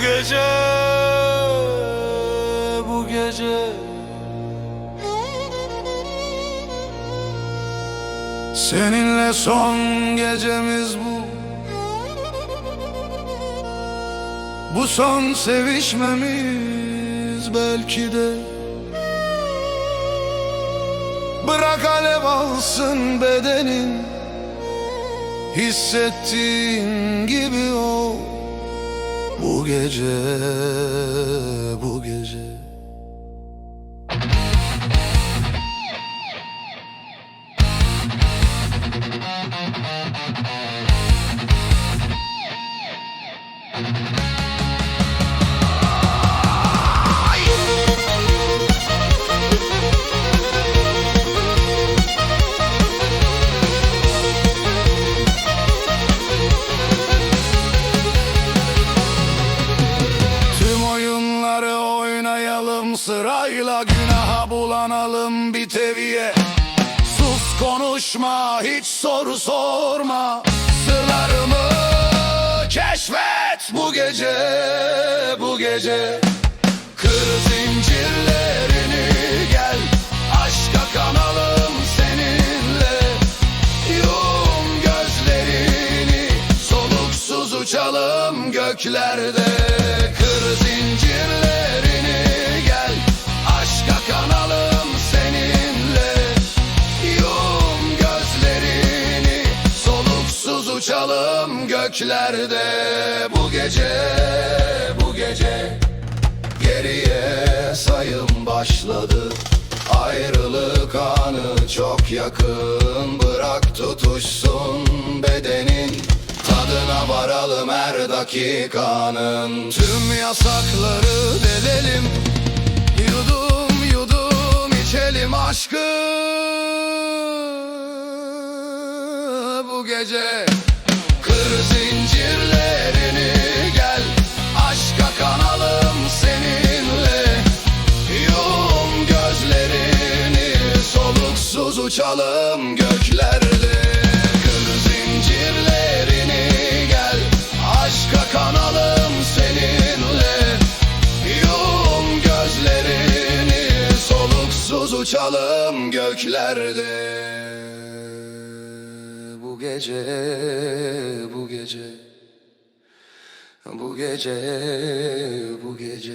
gece bu gece. Seninle son gecemiz bu. Bu son sevişmemiz belki de. Bırak alev alsın bedenin. Hissettiğin gibi Bu gece, bu gece. Tüm sırayla Günaha bulanalım bir teviye. Sus konuşma hiç soru sorma. Sırlarımı keşfet bu gece bu gece. Kır zincirlerini gel Aşka kanalım seninle. Yum gözlerini Soluksuz uçalım göklerde uçalım göklerde. Bu gece, bu gece. Geriye sayım başladı. Ayrılık anı çok yakın. Bırak tutuşsun bedenin. Tadına varalım her dakikanın. Tüm yasakları delelim. Yudum yudum içelim aşkı. Bu gece Soluksuz uçalım göklerde. Kır zincirlerini gel. Aşka kanalım seninle. Yum gözlerini Soluksuz uçalım göklerde. Bu gece, bu gece. Bu gece, bu gece